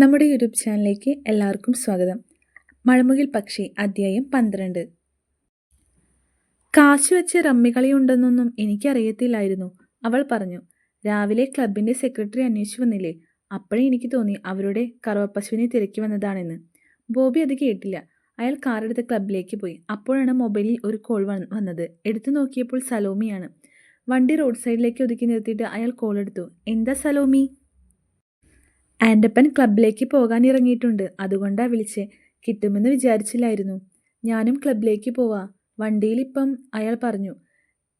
നമ്മുടെ യൂട്യൂബ് ചാനലിലേക്ക് എല്ലാവർക്കും സ്വാഗതം. മഴമുകിൽ പക്ഷി അധ്യായം പന്ത്രണ്ട്. കാശ് വെച്ച് റമ്മികളി ഉണ്ടെന്നൊന്നും എനിക്കറിയത്തില്ലായിരുന്നു അവൾ പറഞ്ഞു. രാവിലെ ക്ലബിന്റെ സെക്രട്ടറി അന്വേഷിച്ചു വന്നില്ലേ? അപ്പോഴേ എനിക്ക് തോന്നി അവരുടെ കറവപ്പശുവിനെ തിരക്കി വന്നതാണെന്ന്. ബോബി അത് കേട്ടില്ല. അയാൾ കാറെടുത്ത് ക്ലബിലേക്ക് പോയി. അപ്പോഴാണ് മൊബൈലിൽ ഒരു കോൾ വന്നത്. എടുത്തു നോക്കിയപ്പോൾ സലോമിയാണ്. വണ്ടി റോഡ് സൈഡിലേക്ക് ഒതുക്കി നിർത്തിയിട്ട് അയാൾ കോൾ എടുത്തു. എന്താ സലോമി? ആൻഡപ്പൻ ക്ലബിലേക്ക് പോകാൻ ഇറങ്ങിയിട്ടുണ്ട്. അതുകൊണ്ടാ വിളിച്ചേ. കിട്ടുമെന്ന് വിചാരിച്ചില്ലായിരുന്നു. ഞാനും ക്ലബിലേക്ക് പോവാ. വണ്ടിയിൽ ഇപ്പം അയാൾ പറഞ്ഞു.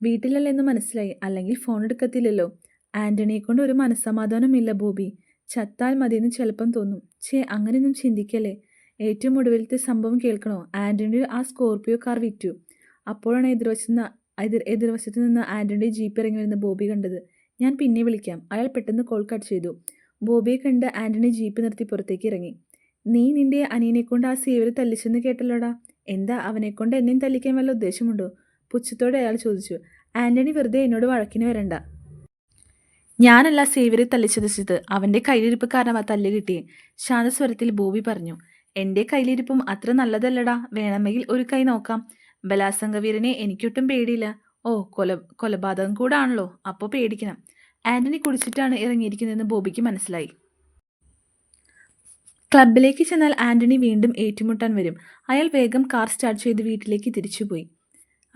വീട്ടിലല്ലെന്ന് മനസ്സിലായി. അല്ലെങ്കിൽ ഫോൺ എടുക്കത്തില്ലല്ലോ. ആന്റണിയെ കൊണ്ട് ഒരു മനസ്സമാധാനമില്ല ബോബി. ചത്താൽ മതിയെന്ന് ചിലപ്പം തോന്നും. ഛേ അങ്ങനെയൊന്നും ചിന്തിക്കല്ലേ. ഏറ്റവും ഒടുവിലത്തെ സംഭവം കേൾക്കണോ? ആന്റണിയുടെ ആ സ്കോർപിയോ കാർ വിറ്റു. അപ്പോഴാണ് എതിർവശത്ത് നിന്ന് എതിർ എതിർവശത്ത് നിന്ന് ആന്റണിയുടെ ജീപ്പ് ഇറങ്ങി വരുന്ന ബോബി കണ്ടത്. ഞാൻ പിന്നെ വിളിക്കാം. അയാൾ പെട്ടെന്ന് കോൾ കട്ട് ചെയ്തു. ബോബിയെ കണ്ട് ആന്റണി ജീപ്പ് നിർത്തി പുറത്തേക്ക് ഇറങ്ങി. നീ നിന്റെ അനിയനെ കൊണ്ട് ആ സേവരെ തല്ലിച്ചെന്ന് കേട്ടല്ലോടാ? എന്താ അവനെ കൊണ്ട് എന്നെയും തല്ലിക്കാൻ വല്ല ഉദ്ദേശമുണ്ടോ? പുച്ഛത്തോടെ അയാൾ ചോദിച്ചു. ആന്റണി വെറുതെ എന്നോട് വഴക്കിന് വരണ്ട. ഞാനല്ല സേവരെ തല്ലിച്ചതച്ചത് അവന്റെ കയ്യിലിരിപ്പ് കാരണമാ തല്ല് കിട്ടിയേ. ശാന്തസ്വരത്തിൽ ബോബി പറഞ്ഞു. എന്റെ കയ്യിലിരിപ്പും അത്ര നല്ലതല്ലടാ. വേണമെങ്കിൽ ഒരു കൈ നോക്കാം. ബലാസംഗവീരനെ എനിക്കൊട്ടും പേടിയില്ല. ഓ കൊല കൊലപാതകം കൂടാണല്ലോ. അപ്പോൾ പേടിക്കണം. ആന്റണി കുടിച്ചിട്ടാണ് ഇറങ്ങിയിരിക്കുന്നതെന്ന് ബോബിക്ക് മനസ്സിലായി. ക്ലബിലേക്ക് ചെന്നാൽ ആന്റണി വീണ്ടും ഏറ്റുമുട്ടാൻ വരും. അയാൾ വേഗം കാർ സ്റ്റാർട്ട് ചെയ്ത് വീട്ടിലേക്ക് തിരിച്ചുപോയി.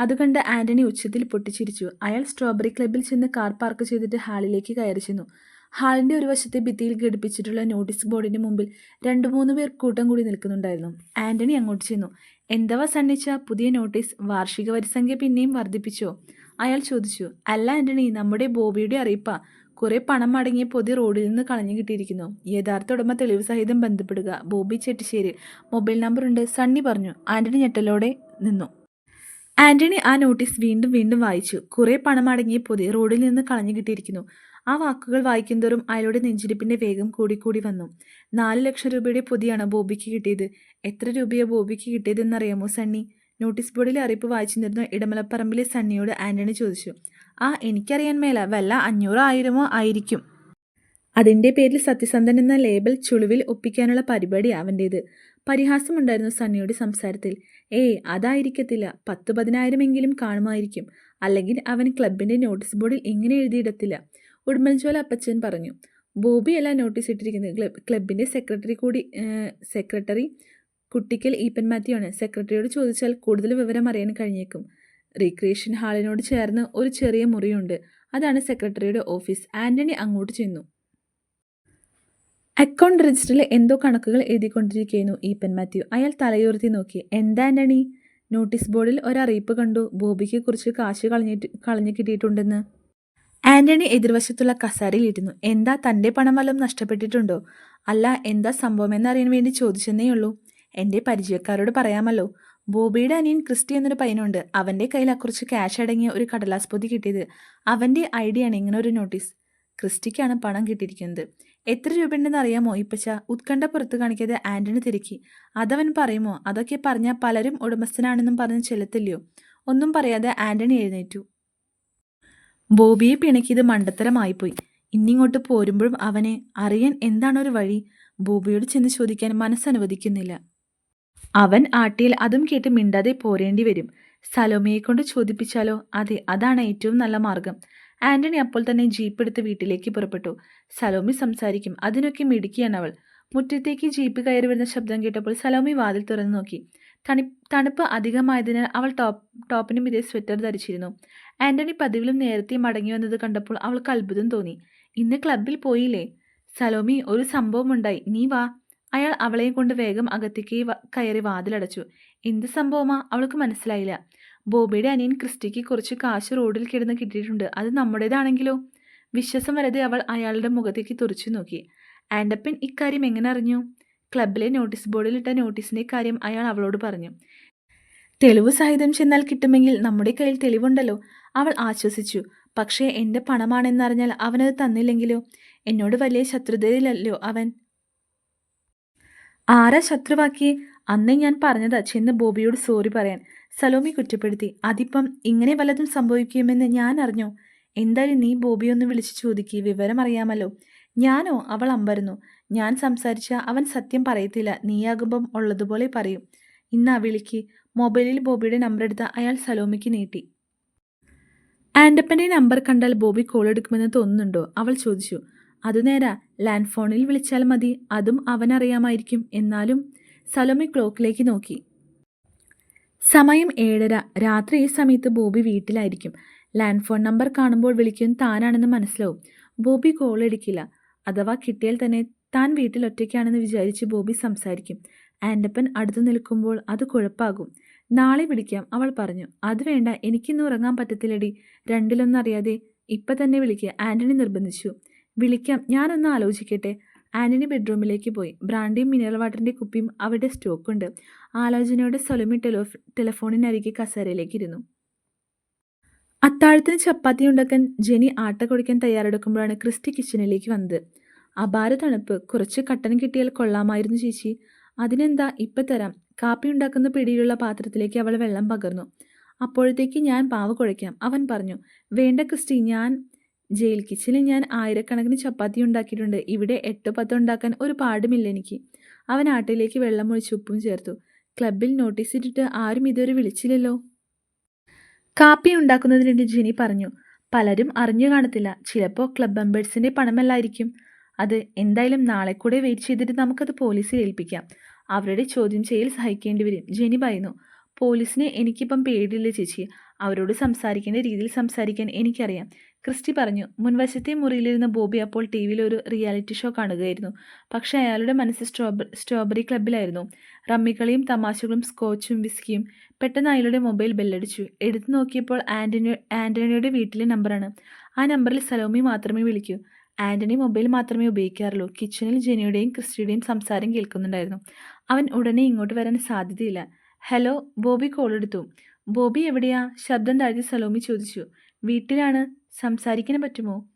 അതുകണ്ട് ആന്റണി ഉച്ചത്തിൽ പൊട്ടിച്ചിരിച്ചു. അയാൾ സ്ട്രോബെറി ക്ലബിൽ ചെന്ന് കാർ പാർക്ക് ചെയ്തിട്ട് ഹാളിലേക്ക് കയറി ചെന്നു. ഹാളിന്റെ ഒരു വശത്തെ ഭിത്തിയിൽ ഘടിപ്പിച്ചിട്ടുള്ള നോട്ടീസ് ബോർഡിന്റെ മുമ്പിൽ രണ്ട് മൂന്ന് പേർ കൂട്ടം കൂടി നിൽക്കുന്നുണ്ടായിരുന്നു. ആന്റണി അങ്ങോട്ട് ചെന്നു. എന്തവാ സണ്ണിച്ച? പുതിയ നോട്ടീസ്? വാർഷിക വരിസംഖ്യ പിന്നെയും വർദ്ധിപ്പിച്ചോ? അയാൾ ചോദിച്ചു അല്ല ആന്റണി നമ്മുടെ ബോബിയുടെ അറിയിപ്പാ. കുറെ പണം അടങ്ങിയ പൊതി റോഡിൽ നിന്ന് കളഞ്ഞു കിട്ടിയിരിക്കുന്നു. യഥാർത്ഥ ഉടമ തെളിവ് സഹിതം ബന്ധപ്പെടുക. ബോബി ചെട്ടിശ്ശേരി. മൊബൈൽ നമ്പർ ഉണ്ട് സണ്ണി പറഞ്ഞു. ആന്റണി ഞെട്ടലോടെ നിന്നു. ആന്റണി ആ നോട്ടീസ് വീണ്ടും വീണ്ടും വായിച്ചു. കുറെ പണം അടങ്ങിയ പൊതി റോഡിൽ നിന്ന് കളഞ്ഞു കിട്ടിയിരിക്കുന്നു. ആ വാക്കുകൾ വായിക്കുന്തോറും അയാളുടെ നെഞ്ചിരിപ്പിന്റെ വേഗം കൂടിക്കൂടി വന്നു. നാല് ലക്ഷം രൂപയുടെ പൊതിയാണ് ബോബിക്ക് കിട്ടിയത്. എത്ര രൂപയോ ബോബിക്ക് കിട്ടിയതെന്നറിയാമോ സണ്ണി? നോട്ടീസ് ബോർഡിലെ അറിയിപ്പ് വായിച്ചു നിന്നിരുന്ന ഇടമലപ്പറമ്പിലെ സണ്ണിയോട് ആന്റണി ചോദിച്ചു ആ എനിക്കറിയാൻ മേല വല്ല അഞ്ഞൂറോ ആയിരമോ ആയിരിക്കും. അതിന്റെ പേരിൽ സത്യസന്ധൻ എന്ന ലേബൽ ചുളിവിൽ ഒപ്പിക്കാനുള്ള പരിപാടി അവന്റേത് പരിഹാസമുണ്ടായിരുന്നു സണ്ണിയുടെ സംസാരത്തിൽ. ഏയ് അതായിരിക്കത്തില്ല. പത്ത് പതിനായിരമെങ്കിലും കാണുമായിരിക്കും. അല്ലെങ്കിൽ അവൻ ക്ലബിന്റെ നോട്ടീസ് ബോർഡിൽ ഇങ്ങനെ എഴുതിയിടത്തില്ല. ഉടുമ്പൻചോല അപ്പച്ചൻ പറഞ്ഞു ബോബിയല്ല നോട്ടീസ് ഇട്ടിരിക്കുന്നത്. ക്ലബ് ക്ലബിന്റെ സെക്രട്ടറി കൂടി സെക്രട്ടറി കുട്ടിക്കൽ ഈപ്പൻ മാത്യു ആണ് സെക്രട്ടറിയോട് ചോദിച്ചാൽ കൂടുതൽ വിവരം അറിയാൻ കഴിഞ്ഞേക്കും. റീക്രിയേഷൻ ഹാളിനോട് ചേർന്ന് ഒരു ചെറിയ മുറിയുണ്ട്. അതാണ് സെക്രട്ടറിയുടെ ഓഫീസ്. ആന്റണി അങ്ങോട്ട് ചെന്നു. അക്കൗണ്ട് രജിസ്റ്ററിൽ എന്തോ കണക്കുകൾ എഴുതിക്കൊണ്ടിരിക്കുന്നു ഈപ്പൻ മാത്യു. അയാൾ തലയുയർത്തി നോക്കി. എന്താ ആന്റണി? നോട്ടീസ് ബോർഡിൽ ഒരറിയിപ്പ് കണ്ടു. ബോബിക്ക് കുറിച്ച് കാശ് കളഞ്ഞിട്ട് കളഞ്ഞു കിട്ടിയിട്ടുണ്ടെന്ന്. ആന്റണി എതിർവശത്തുള്ള കസാരയിൽ എന്താ തന്റെ പണം വല്ലതും നഷ്ടപ്പെട്ടിട്ടുണ്ടോ? അല്ല എന്താ സംഭവം സംഭവമെന്നറിയാൻ വേണ്ടി ചോദിച്ചെന്നേ ഉള്ളൂ എന്റെ പരിചയക്കാരോട് പറയാമല്ലോ. ബോബിയുടെ അനിയൻ ക്രിസ്റ്റി എന്നൊരു പയ്യനുണ്ട്. അവന്റെ കയ്യിൽ കുറച്ച് ക്യാഷ് അടങ്ങിയ ഒരു കടലാസ് പൊതി കിട്ടിയത്. അവന്റെ ഐഡിയാണ് ഇങ്ങനെ ഒരു നോട്ടീസ് ക്രിസ്റ്റിക്കാണ് പണം കിട്ടിയിരിക്കുന്നത്. എത്ര രൂപയുണ്ടെന്ന് അറിയാമോ ഇപ്പച്ച? ഉത്കണ്ഠ പുറത്ത് കാണിക്കാതെ ആന്റണി തിരക്കി. അതവൻ പറയുമോ? അതൊക്കെ പറഞ്ഞാൽ പലരും ഉടമസ്ഥനാണെന്നും പറഞ്ഞ് ചെലുത്തില്ലയോ ഒന്നും പറയാതെ ആന്റണി എഴുന്നേറ്റു. ബോബിയെ പിണക്കിയത് മണ്ടത്തരമായിപ്പോയി. ഇന്നിങ്ങോട്ട് പോരുമ്പോഴും അവനെ അറിയാൻ എന്താണൊരു വഴി? ബോബിയോട് ചെന്ന് ചോദിക്കാൻ മനസ്സനുവദിക്കുന്നില്ല. അവൻ ആട്ടിയിൽ അതും കേട്ട് മിണ്ടാതെ പോരേണ്ടി വരും. സലോമയെ കൊണ്ട് ചോദിപ്പിച്ചാലോ? അതെ അതാണ് ഏറ്റവും നല്ല മാർഗം ആന്റണി അപ്പോൾ തന്നെ ജീപ്പ് എടുത്ത് വീട്ടിലേക്ക് പുറപ്പെട്ടു. സലോമി സംസാരിക്കും. അതിനൊക്കെ മിടുക്കിയാണ് അവൾ. മുറ്റത്തേക്ക് ജീപ്പ് കയറി വരുന്ന ശബ്ദം കേട്ടപ്പോൾ സലോമി വാതിൽ തുറന്നു നോക്കി. തണി തണുപ്പ് അധികമായതിനാൽ അവൾ ടോപ്പ് ടോപ്പിനും ഇതേ സ്വെറ്റർ ധരിച്ചിരുന്നു. ആന്റണി പതിവിലും നേരത്തെ മടങ്ങി വന്നത് കണ്ടപ്പോൾ അവൾക്ക് അത്ഭുതം തോന്നി. ഇന്ന് ക്ലബിൽ പോയില്ലേ? സലോമി ഒരു സംഭവമുണ്ടായി. നീ വാ. അയാൾ അവളെയും കൊണ്ട് വേഗം അകത്തേക്ക് കയറി വാതിലടച്ചു. എന്ത് സംഭവമാ? അവൾക്ക് മനസ്സിലായില്ല. ബോബിയുടെ അനിയൻ ക്രിസ്റ്റിക്ക് കുറച്ച് കാശ് റോഡിൽ കിടന്ന് കിട്ടിയിട്ടുണ്ട്. അത് നമ്മുടേതാണെങ്കിലോ? വിശ്വാസം വരാതെ അവൾ അയാളുടെ മുഖത്തേക്ക് തുറച്ചു നോക്കി. ആൻഡപ്പൻ ഇക്കാര്യം എങ്ങനെ അറിഞ്ഞു? ക്ലബിലെ നോട്ടീസ് ബോർഡിൽ ഇട്ട നോട്ടീസിന്റെ കാര്യം അയാൾ അവളോട് പറഞ്ഞു. തെളിവ് സഹിതം ചെന്നാൽ കിട്ടുമെങ്കിൽ നമ്മുടെ കയ്യിൽ തെളിവുണ്ടല്ലോ. അവൾ ആശ്വസിച്ചു. പക്ഷേ എന്റെ പണമാണെന്നറിഞ്ഞാൽ അവനത് തന്നില്ലെങ്കിലോ? എന്നോട് വലിയ ശത്രുതയിലല്ലോ അവൻ. ആരാ ശത്രുവാക്കി? അന്ന് ഞാൻ പറഞ്ഞതാ ചെന്ന് ബോബിയോട് സോറി പറയാൻ. സലോമി കുറ്റപ്പെടുത്തി. അതിപ്പം ഇങ്ങനെ വല്ലതും സംഭവിക്കുമെന്ന് ഞാൻ അറിഞ്ഞോ? എന്തായാലും നീ ബോബിയൊന്ന് വിളിച്ച് ചോദിക്കി വിവരം അറിയാമല്ലോ. ഞാനോ? അവൾ അമ്പരുന്നു. ഞാൻ സംസാരിച്ച അവൻ സത്യം പറയത്തില്ല. നീയാകുമ്പം ഉള്ളതുപോലെ പറയും. ഇന്നാ വിളിക്ക്. മൊബൈലിൽ ബോബിയുടെ നമ്പർ എടുത്ത് അയാൾ സലോമിക്ക് നീട്ടി. ആൻഡപ്പന്റെ നമ്പർ കണ്ടാൽ ബോബി കോൾ എടുക്കുമെന്ന് തോന്നുന്നുണ്ടോ? അവൾ ചോദിച്ചു. അത് നേരാ ലാൻഡ് ഫോണിൽ വിളിച്ചാൽ മതി. അതും അവനറിയാമായിരിക്കും എന്നാലും സലോമി ക്ലോക്കിലേക്ക് നോക്കി. സമയം ഏഴര. രാത്രി ഈ സമയത്ത് ബോബി വീട്ടിലായിരിക്കും. ലാൻഡ് ഫോൺ നമ്പർ കാണുമ്പോൾ വിളിക്കും താനാണെന്ന് മനസ്സിലാവും. ബോബി കോൾ എടുക്കില്ല. അഥവാ കിട്ടിയാൽ തന്നെ താൻ വീട്ടിൽ ഒറ്റയ്ക്കാണെന്ന് വിചാരിച്ച് ബോബി സംസാരിക്കും. ആൻഡപ്പൻ അടുത്തു നിൽക്കുമ്പോൾ അത് കുഴപ്പാകും. നാളെ വിളിക്കാം അവൾ പറഞ്ഞു. അത് വേണ്ട. എനിക്കിന്ന് ഉറങ്ങാൻ പറ്റത്തില്ലടി. രണ്ടിലൊന്നറിയാതെ ഇപ്പം തന്നെ വിളിക്കുക ആന്റണി നിർബന്ധിച്ചു. വിളിക്കാം. ഞാനൊന്ന് ആലോചിക്കട്ടെ. ആന്റണി ബെഡ്റൂമിലേക്ക് പോയി. ബ്രാൻഡിയും മിനറൽ വാട്ടറിന്റെ കുപ്പിയും അവിടെ സ്റ്റോക്കുണ്ട് ആലോചനയോടെ സൊലമി ടെലോ ടെലഫോണിനരികെ കസേരയിലേക്ക് ഇരുന്നു. അത്താഴത്തിന് ചപ്പാത്തി ഉണ്ടാക്കാൻ ജെനി ആട്ട കുടിക്കാൻ തയ്യാറെടുക്കുമ്പോഴാണ് ക്രിസ്റ്റി കിച്ചണിലേക്ക് വന്നത്. അപാര തണുപ്പ്. കുറച്ച് കട്ടൻ കിട്ടിയാൽ കൊള്ളാമായിരുന്നു ചേച്ചി. അതിനെന്താ? ഇപ്പം തരാം. കാപ്പി ഉണ്ടാക്കുന്ന പിടിയിലുള്ള പാത്രത്തിലേക്ക് അവൾ വെള്ളം പകർന്നു. അപ്പോഴത്തേക്ക് ഞാൻ പാവ കുഴയ്ക്കാം. അവൻ പറഞ്ഞു വേണ്ട ക്രിസ്റ്റി ഞാൻ ജയിൽ കിച്ചണിൽ ഞാൻ ആയിരക്കണക്കിന് ചപ്പാത്തി ഉണ്ടാക്കിയിട്ടുണ്ട്. ഇവിടെ എട്ടോ പത്തോ ഉണ്ടാക്കാൻ ഒരു പാടുമില്ല എനിക്ക്. അവൻ ആട്ടയിലേക്ക് വെള്ളം ഒഴിച്ച് ഉപ്പും ചേർത്തു. ക്ലബിൽ നോട്ടീസ് ഇട്ടിട്ട് ആരും ഇതുവരെ വിളിച്ചില്ലല്ലോ. കാപ്പി ഉണ്ടാക്കുന്നതിനിടെ ജിനി പറഞ്ഞു പലരും അറിഞ്ഞു കാണത്തില്ല. ചിലപ്പോൾ ക്ലബ് മെമ്പേഴ്സിന്റെ പണമല്ലായിരിക്കും. അത് എന്തായാലും നാളെ കൂടെ വെയിറ്റ് ചെയ്തിട്ട് നമുക്കത് പോലീസിൽ ഏൽപ്പിക്കാം. അവരുടെ ചോദ്യം ചെയ്യൽ സഹിക്കേണ്ടി വരും. ജെനി പറയുന്നു പോലീസിനെ എനിക്കിപ്പം പേടിയില്ല ചേച്ചി. അവരോട് സംസാരിക്കേണ്ട രീതിയിൽ സംസാരിക്കാൻ എനിക്കറിയാം. ക്രിസ്റ്റി പറഞ്ഞു മുൻവശത്തെ മുറിയിലിരുന്ന ബോബി അപ്പോൾ ടി വിയിൽ ഒരു റിയാലിറ്റി ഷോ കാണുകയായിരുന്നു. പക്ഷേ അയാളുടെ മനസ്സ് സ്ട്രോബ സ്ട്രോബെറി ക്ലബിലായിരുന്നു റമ്മിക്കളിയും തമാശകളും സ്കോച്ചും വിസ്കിയും പെട്ടെന്ന് അയാളുടെ മൊബൈൽ ബെല്ലടിച്ചു. എടുത്തു നോക്കിയപ്പോൾ ആന്റണി ആന്റണിയുടെ വീട്ടിലെ നമ്പറാണ്. ആ നമ്പറിൽ സലോമി മാത്രമേ വിളിക്കൂ. ആന്റണി മൊബൈൽ മാത്രമേ ഉപയോഗിക്കാറുള്ളൂ. കിച്ചണിൽ ജെനിയുടെയും ക്രിസ്റ്റിയുടെയും സംസാരം കേൾക്കുന്നുണ്ടായിരുന്നു. അവൻ ഉടനെ ഇങ്ങോട്ട് വരാൻ സാധ്യതയില്ല. ഹലോ ബോബി കോൾ എടുത്തു. ബോബി എവിടെയാ? ശബ്ദം താഴ്ത്തി സലോമി ചോദിച്ചു. വീട്ടിലാണ്. സംസാരിക്കാൻ പറ്റുമോ?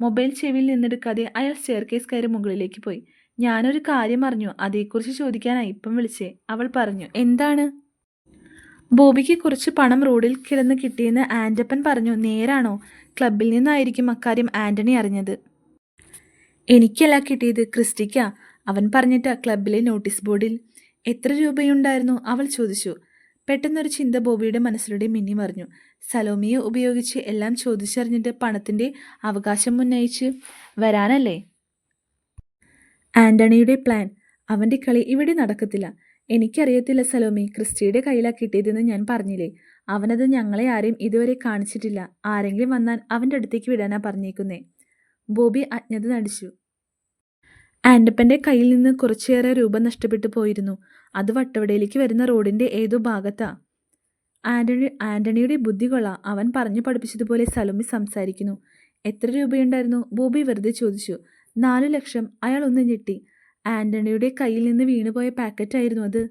മൊബൈൽ ചെവിയിൽ നിന്നെടുക്കാതെ അയാൾ സ്റ്റെയർ കേസ് കയറി മുകളിലേക്ക് പോയി. ഞാനൊരു കാര്യം അറിഞ്ഞു. അതേക്കുറിച്ച് ചോദിക്കാനായി. ഇപ്പം വിളിച്ചേ. അവൾ പറഞ്ഞു എന്താണ്? ബോബിക്ക് കുറച്ച് പണം റോഡിൽ കിടന്ന് കിട്ടിയെന്ന് ആന്റപ്പൻ പറഞ്ഞു. നേരാണോ? ക്ലബിൽ നിന്നായിരിക്കും അക്കാര്യം ആന്റണി അറിഞ്ഞത്. എനിക്കല്ല കിട്ടിയത്. ക്രിസ്റ്റിക്കാ അവൻ പറഞ്ഞിട്ട് ക്ലബിലെ നോട്ടീസ് ബോർഡിൽ. എത്ര രൂപയുണ്ടായിരുന്നു? അവൾ ചോദിച്ചു. പെട്ടെന്നൊരു ചിന്ത ബോബിയുടെ മനസ്സിലൂടെ മിന്നി മറിഞ്ഞു. സലോമിയെ ഉപയോഗിച്ച് എല്ലാം ചോദിച്ചറിഞ്ഞിട്ട് പണത്തിന്റെ അവകാശം ഉന്നയിച്ച് വരാനല്ലേ? ആന്റണിയുടെ പ്ലാൻ. അവന്റെ കളി ഇവിടെ നടക്കത്തില്ല. എനിക്കറിയത്തില്ല സലോമി ക്രിസ്റ്റിയുടെ കയ്യിലാണ് കിട്ടിയതെന്ന് ഞാൻ പറഞ്ഞില്ലേ? അവനത് ഞങ്ങളെ ആരെയും ഇതുവരെ കാണിച്ചിട്ടില്ല. ആരെങ്കിലും വന്നാൽ അവന്റെ അടുത്തേക്ക് വിടാനാ പറഞ്ഞേക്കുന്നേ. ബോബി അജ്ഞത നടിച്ചു. ആന്റപ്പന്റെ കയ്യിൽ നിന്ന് കുറച്ചേറെ രൂപ നഷ്ടപ്പെട്ടു പോയിരുന്നു. അത് വട്ടവടയിലേക്ക് വരുന്ന റോഡിന്റെ ഏതോ ഭാഗത്താ. ആന്റണി ആന്റണിയുടെ ബുദ്ധി കൊള്ള. അവൻ പറഞ്ഞു പഠിപ്പിച്ചതുപോലെ സലോമി സംസാരിക്കുന്നു. എത്ര രൂപയുണ്ടായിരുന്നു? ബോബി വെറുതെ ചോദിച്ചു. നാലു ലക്ഷം. അയാൾ ഒന്ന് ഞെട്ടി. ആന്റണിയുടെ കയ്യിൽ നിന്ന് വീണുപോയ പാക്കറ്റായിരുന്നു അത്.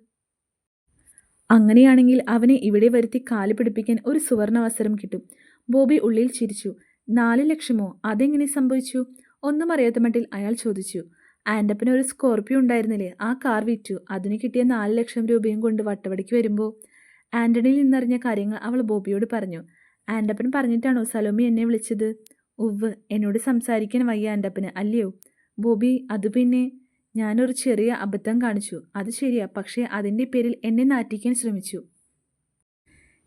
അങ്ങനെയാണെങ്കിൽ അവനെ ഇവിടെ വരുത്തി കാൽ പിടിപ്പിക്കാൻ ഒരു സുവർണ അവസരം കിട്ടും. ബോബി ഉള്ളിൽ ചിരിച്ചു. നാല് ലക്ഷമോ? അതെങ്ങനെ സംഭവിച്ചു? ഒന്നും അറിയാത്ത മട്ടിൽ അയാൾ ചോദിച്ചു. ആന്റപ്പന് ഒരു സ്കോർപ്പിയോ ഉണ്ടായിരുന്നില്ലേ? ആ കാർ വിറ്റു. അതിന് കിട്ടിയ നാല് ലക്ഷം രൂപയും കൊണ്ട് വട്ടവടയ്ക്ക് വരുമ്പോൾ ആന്റണിയിൽ നിന്നറിഞ്ഞ കാര്യങ്ങൾ അവൾ ബോബിയോട് പറഞ്ഞു. ആന്റപ്പൻ പറഞ്ഞിട്ടാണോ സലോമി എന്നെ വിളിച്ചത്? ഉവ് എന്നോട് സംസാരിക്കാൻ വയ്യ ആന്റപ്പന് അല്ലയോ? ബോബി അത് പിന്നെ ഞാനൊരു ചെറിയ അബദ്ധം കാണിച്ചു. അത് ശരിയാ പക്ഷേ അതിന്റെ പേരിൽ എന്നെ നാറ്റിക്കാൻ ശ്രമിച്ചു.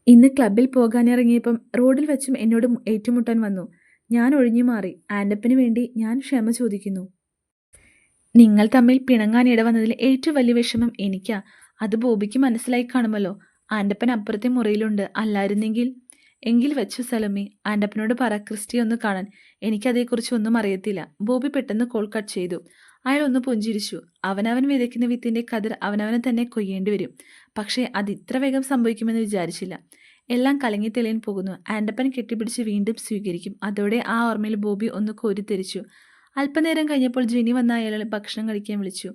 ഇന്ന് ക്ലബിൽ പോകാനിറങ്ങിയപ്പം റോഡിൽ വെച്ചും എന്നോട് ഏറ്റുമുട്ടാൻ വന്നു. ഞാൻ ഒഴിഞ്ഞു മാറി ആന്റപ്പന് വേണ്ടി ഞാൻ ക്ഷമ ചോദിക്കുന്നു. നിങ്ങൾ തമ്മിൽ പിണങ്ങാൻ ഇടവന്നതിൽ ഏറ്റവും വലിയ വിഷമം എനിക്കാ. അത് ബോബിക്ക് മനസ്സിലായി കാണുമല്ലോ. ആന്റപ്പൻ അപ്പുറത്തെ മുറിയിലുണ്ട്. അല്ലായിരുന്നെങ്കിൽ? എങ്കിൽ വെച്ചു സലമി. ആന്റപ്പനോട് പറ ക്രിസ്റ്റി ഒന്ന് കാണാൻ. എനിക്കതേക്കുറിച്ച് ഒന്നും അറിയത്തില്ല. ബോബി പെട്ടെന്ന് കോൾ കട്ട് ചെയ്തു. അയാൾ ഒന്ന് പുഞ്ചിരിച്ചു. അവനവൻ വിതയ്ക്കുന്ന വിത്തിന്റെ കതിർ അവനവനെ തന്നെ കൊയ്യേണ്ടി വരും. പക്ഷേ അത് ഇത്ര വേഗം സംഭവിക്കുമെന്ന് വിചാരിച്ചില്ല. എല്ലാം കലങ്ങി തെളിയാൻ പോകുന്നു. ആന്റപ്പൻ കെട്ടിപ്പിടിച്ച് വീണ്ടും സ്വീകരിക്കും. അതോടെ ആ ഓർമ്മയിൽ ബോബി ഒന്ന് കോരിത്തെരിച്ചു അല്പനേരം കഴിഞ്ഞപ്പോൾ ജിനി വന്ന അയാളെ ഭക്ഷണം കഴിക്കാൻ വിളിച്ചു.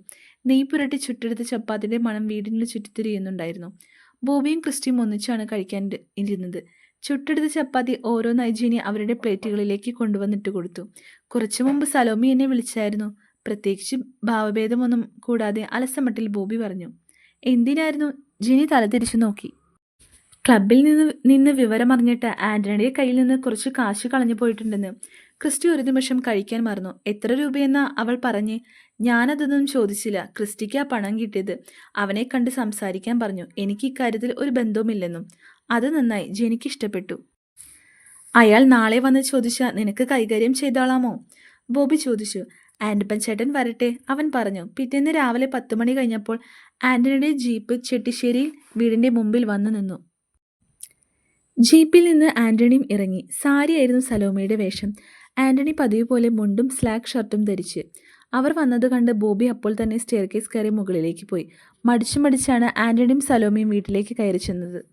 നെയ് പുരട്ടി ചുട്ടെടുത്ത ചപ്പാത്തിന്റെ മണം വീടിനുള്ളിൽ ചുറ്റിത്തിരിയുന്നുണ്ടായിരുന്നു. ബോബിയും ക്രിസ്റ്റിയും ഒന്നിച്ചാണ് കഴിക്കാൻ ഇരുന്നത്. ചുട്ടെടുത്ത ചപ്പാത്തി ഓരോന്നായി ജിനി അവരുടെ പ്ലേറ്റുകളിലേക്ക് കൊണ്ടുവന്നിട്ട് കൊടുത്തു. കുറച്ചു മുമ്പ് സലോമി എന്നെ വിളിച്ചായിരുന്നു. പ്രത്യേകിച്ച് ഭാവഭേദമൊന്നും കൂടാതെ അലസമട്ടിൽ ബോബി പറഞ്ഞു. എന്തിനായിരുന്നു? ജിനി തലതിരിച്ചു നോക്കി. ക്ലബിൽ നിന്ന് നിന്ന് വിവരമറിഞ്ഞിട്ട് ആന്റണിയുടെ കയ്യിൽ നിന്ന് കുറച്ച് കാശ് കളഞ്ഞു പോയിട്ടുണ്ടെന്ന്. ക്രിസ്റ്റി ഒരു നിമിഷം കഴിക്കാൻ മറന്നു. എത്ര രൂപയെന്നാ അവൾ പറഞ്ഞ്? ഞാനതൊന്നും ചോദിച്ചില്ല. ക്രിസ്റ്റിക്ക് ആ പണം കിട്ടിയത്. അവനെ കണ്ട് സംസാരിക്കാൻ പറഞ്ഞു. എനിക്ക് ഇക്കാര്യത്തിൽ ഒരു ബന്ധവുമില്ലെന്നും. അത് നന്നായി. ജെനിക്ക് ഇഷ്ടപ്പെട്ടു. അയാൾ നാളെ വന്ന് ചോദിച്ച നിനക്ക് കൈകാര്യം ചെയ്തോളാമോ? ബോബി ചോദിച്ചു. ആൻഡപ്പൻ ചേട്ടൻ വരട്ടെ അവൻ പറഞ്ഞു. പിറ്റേന്ന് രാവിലെ പത്ത് മണി കഴിഞ്ഞപ്പോൾ ആന്റണിയുടെ ജീപ്പ് ചെട്ടിശ്ശേരിയിൽ വീടിന്റെ മുമ്പിൽ വന്നു നിന്നു. ജീപ്പിൽ നിന്ന് ആന്റണിയും ഇറങ്ങി. സാരിയായിരുന്നു സലോമയുടെ വേഷം. ആന്റണി പതിവ് പോലെ മുണ്ടും സ്ലാക്ക് ഷർട്ടും ധരിച്ച്. അവർ വന്നത് കണ്ട് ബോബി അപ്പോൾ തന്നെ സ്റ്റെയർകേസ് കയറി മുകളിലേക്ക് പോയി. മടിച്ചു മടിച്ചാണ് ആന്റണിയും സലോമിയും വീട്ടിലേക്ക് കയറി ചെന്നത്.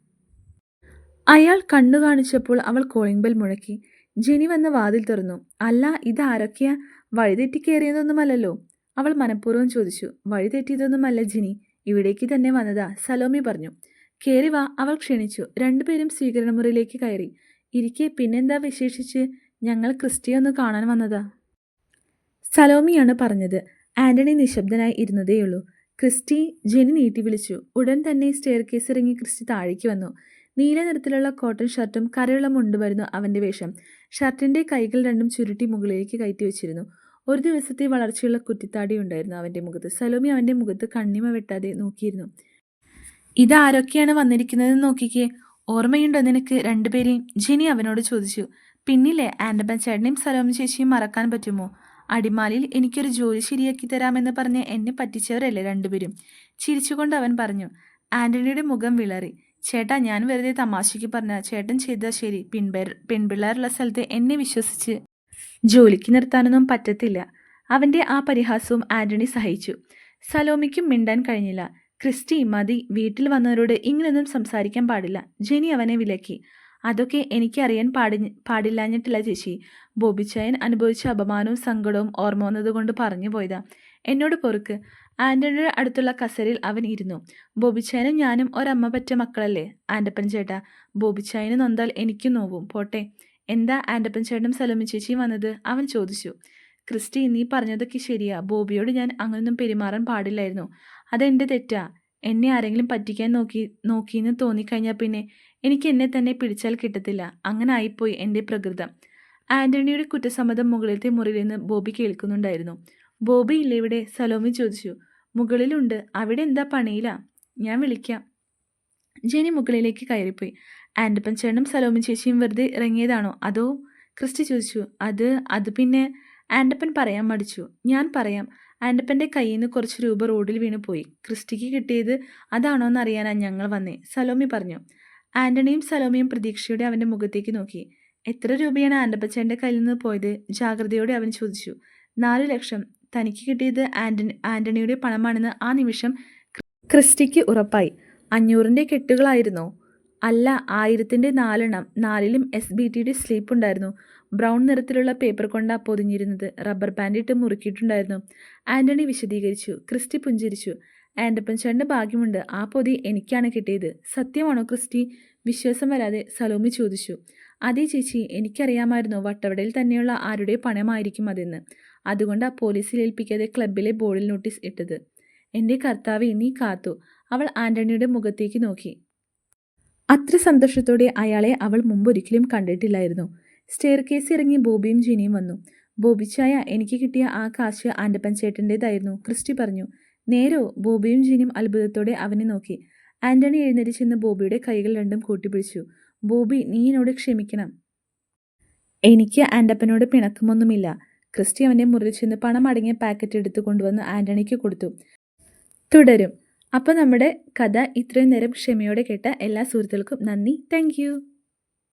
അയാൾ കണ്ണു കാണിച്ചപ്പോൾ അവൾ കോളിംഗ് ബെൽ മുഴക്കി. ജെനി വന്ന് വാതിൽ തുറന്നു. അല്ല ഇതാരൊക്കെയാ വഴിതെറ്റി കയറിയതൊന്നുമല്ലല്ലോ? അവൾ മനഃപൂർവം ചോദിച്ചു. വഴിതെറ്റിയതൊന്നുമല്ല ജിനി. ഇവിടേക്ക് തന്നെ വന്നതാ സലോമി പറഞ്ഞു. കേറി വാ അവൾ ക്ഷണിച്ചു. രണ്ടുപേരും സ്വീകരണമുറിയിലേക്ക് കയറി. ഇരിക്കെ പിന്നെന്താ വിശേഷിച്ച്? ഞങ്ങൾ ക്രിസ്റ്റിയെ ഒന്ന് കാണാൻ വന്നതാ. സലോമിയാണ് പറഞ്ഞത്. ആന്റണി നിശബ്ദനായി ഇരുന്നതേയുള്ളൂ. ക്രിസ്റ്റി ജെനി നീട്ടി വിളിച്ചു. ഉടൻ തന്നെ സ്റ്റെയർ കേസ് ഇറങ്ങി ക്രിസ്റ്റി താഴേക്ക് വന്നു. നീല നിറത്തിലുള്ള കോട്ടൺ ഷർട്ടും കരയുള്ള മുണ്ടുമായിരുന്നു അവന്റെ വേഷം. ഷർട്ടിന്റെ കൈകൾ രണ്ടും ചുരുട്ടി മുകളിലേക്ക് കയറ്റി വെച്ചിരുന്നു. ഒരു ദിവസത്തെ വളർച്ചയുള്ള കുറ്റിത്താടി ഉണ്ടായിരുന്നു അവന്റെ മുഖത്ത്. സലോമി അവന്റെ മുഖത്ത് കണ്ണിമ വെട്ടാതെ നോക്കിയിരുന്നു. ഇതാരൊക്കെയാണ് വന്നിരിക്കുന്നതെന്ന് നോക്കിക്കേ. ഓർമ്മയുണ്ടോ നിനക്ക്? രണ്ടുപേരെയും ജെനി അവനോട് ചോദിച്ചു. പിന്നില്ലേ ആൻഡബൻ ചേട്ടനെയും സലോമ ചേച്ചിയും മറക്കാൻ പറ്റുമോ? അടിമാലിൽ എനിക്കൊരു ജോലി ശരിയാക്കി തരാമെന്ന് പറഞ്ഞ് എന്നെ പറ്റിച്ചവരല്ലേ രണ്ടുപേരും. ചിരിച്ചുകൊണ്ട് അവൻ പറഞ്ഞു ആന്റണിയുടെ മുഖം വിളറി. ചേട്ടാ ഞാൻ വെറുതെ തമാശയ്ക്ക് പറഞ്ഞ ചേട്ടൻ ചെയ്താൽ ശരി. പിൻപേർ പെൺപിള്ളേരുള്ള സ്ഥലത്ത് എന്നെ വിശ്വസിച്ച് ജോലിക്ക് നിർത്താനൊന്നും പറ്റത്തില്ല. അവന്റെ ആ പരിഹാസവും ആന്റണി സഹിച്ചു. സലോമിക്കും മിണ്ടാൻ കഴിഞ്ഞില്ല. ക്രിസ്റ്റി മതി വീട്ടിൽ വന്നവരോട് ഇങ്ങനൊന്നും സംസാരിക്കാൻ പാടില്ല. ജെനി അവനെ വിലക്കി. അതൊക്കെ എനിക്കറിയാൻ പാടി പാടില്ലാഞ്ഞിട്ടില്ല ചേച്ചി. ബോബിച്ചായൻ അനുഭവിച്ച അപമാനവും സങ്കടവും ഓർമ്മ വന്നതുകൊണ്ട് പറഞ്ഞു പോയതാ. എന്നോട് പൊറുക്ക്. ആന്റണിയുടെ അടുത്തുള്ള കസരിൽ അവൻ ഇരുന്നു. ബോബിച്ചായനും ഞാനും ഒരമ്മ പറ്റ മക്കളല്ലേ? ആന്റപ്പൻ ചേട്ടാ ബോബിച്ചായന് നൊന്താൽ എനിക്കും നോവും. പോട്ടെ. എന്താ ആന്റപ്പൻ ചേട്ടനും സലോമി ചേച്ചിയും വന്നത്? അവൻ ചോദിച്ചു. ക്രിസ്റ്റി നീ പറഞ്ഞതൊക്കെ ശരിയാ. ബോബിയോട് ഞാൻ അങ്ങനൊന്നും പെരുമാറാൻ പാടില്ലായിരുന്നു. അതെന്റെ തെറ്റാ. എന്നെ ആരെങ്കിലും പറ്റിക്കാൻ നോക്കി നോക്കിയെന്ന് തോന്നിക്കഴിഞ്ഞാൽ പിന്നെ എനിക്ക് എന്നെ തന്നെ പിടിച്ചാൽ കിട്ടത്തില്ല. അങ്ങനെ ആയിപ്പോയി എന്റെ പ്രകൃതം. ആന്റണിയുടെ കുറ്റസമ്മതം മുകളിലത്തെ മുറിയിൽ നിന്ന് ബോബി കേൾക്കുന്നുണ്ടായിരുന്നു. ബോബി ഇല്ല ഇവിടെ? സലോമി ചോദിച്ചു. മുകളിലുണ്ട്. അവിടെ എന്താ പണിയില്ല ഞാൻ വിളിക്കാം. ജെനി മുകളിലേക്ക് കയറിപ്പോയി. ആന്റപ്പൻ ചേട്ടനും സലോമി ചേച്ചിയും വെറുതെ ഇറങ്ങിയതാണോ? അതോ? ക്രിസ്റ്റി ചോദിച്ചു. അത് അത് പിന്നെ ആന്റപ്പൻ പറയാൻ മടിച്ചു. ഞാൻ പറയാം. ആന്റപ്പന്റെ കയ്യിൽ നിന്ന് കുറച്ച് രൂപ റോഡിൽ വീണ് പോയി. ക്രിസ്റ്റിക്ക് കിട്ടിയത് അതാണോ എന്നറിയാനാണ് ഞങ്ങൾ വന്നേ. സലോമി പറഞ്ഞു. ആന്റണിയും സലോമിയും പ്രതീക്ഷയോടെ അവന്റെ മുഖത്തേക്ക് നോക്കി. എത്ര രൂപയാണ് ആൻഡപ്പച്ചേന്റെ കയ്യിൽ നിന്ന് പോയത്? ജാഗ്രതയോടെ അവൻ ചോദിച്ചു. നാല് ലക്ഷം. തനിക്ക് കിട്ടിയത് ആന്റണി ആന്റണിയുടെ പണമാണെന്ന് ആ നിമിഷം ക്രിസ്റ്റിക്ക് ഉറപ്പായി. അഞ്ഞൂറിന്റെ കെട്ടുകളായിരുന്നോ. അല്ല ആയിരത്തിന്റെ നാലെണ്ണം. നാലിലും എസ് ബി ടിയുടെ സ്ലീപ്പ് ഉണ്ടായിരുന്നു. ബ്രൗൺ നിറത്തിലുള്ള പേപ്പർ കൊണ്ടാ പൊതിഞ്ഞിരുന്നത്. റബ്ബർ ബാൻഡ് ഇട്ട് മുറുക്കിയിട്ടുണ്ടായിരുന്നു. ആന്റണി വിശദീകരിച്ചു. ക്രിസ്റ്റി പുഞ്ചിരിച്ചു. ആൻഡപ്പൻ ചേട്ടന്റെ ഭാഗ്യമുണ്ട്. ആ പൊതി എനിക്കാണ് കിട്ടിയത്. സത്യമാണോ ക്രിസ്റ്റി? വിശ്വാസം വരാതെ സലോമി ചോദിച്ചു. അതേ ചേച്ചി എനിക്കറിയാമായിരുന്നു വട്ടവടയിൽ തന്നെയുള്ള ആരുടെ പണമായിരിക്കും അതെന്ന്. അതുകൊണ്ട് ആ പോലീസിൽ ഏൽപ്പിക്കാതെ ക്ലബിലെ ബോർഡിൽ നോട്ടീസ് ഇട്ടത്. എന്റെ കർത്താവ് നീ കാത്തു. അവൾ ആന്റണിയുടെ മുഖത്തേക്ക് നോക്കി. അത്ര സന്തോഷത്തോടെ അയാളെ അവൾ മുമ്പൊരിക്കലും കണ്ടിട്ടില്ലായിരുന്നു. സ്റ്റെയർ കേസ് ഇറങ്ങി ബോബിയും ജിനിയും വന്നു. ബോബിച്ചായ എനിക്ക് കിട്ടിയ ആ കാശ് ആന്റപ്പൻ ചേട്ടന്റേതായിരുന്നു ക്രിസ്റ്റി പറഞ്ഞു. നേരോ ബോബിയും ജീനും അത്ഭുതത്തോടെ അവനെ നോക്കി. ആന്റണി എഴുന്നേറ്റ് ചെന്ന് ബോബിയുടെ കൈകൾ രണ്ടും കൂട്ടിപ്പിടിച്ചു. ബോബി നീ എന്നോട് ക്ഷമിക്കണം. എനിക്ക് ആന്റപ്പനോട് പിണക്കമൊന്നുമില്ല. ക്രിസ്റ്റി അവന്റെ മുറിയിൽ ചെന്ന് പണം അടങ്ങിയ പാക്കറ്റ് എടുത്തു കൊണ്ടുവന്ന് ആന്റണിക്ക് കൊടുത്തു. തുടരും. അപ്പോൾ നമ്മുടെ കഥ ഇത്രയും നേരം ക്ഷമയോടെ കേട്ട എല്ലാ സുഹൃത്തുക്കൾക്കും നന്ദി. താങ്ക്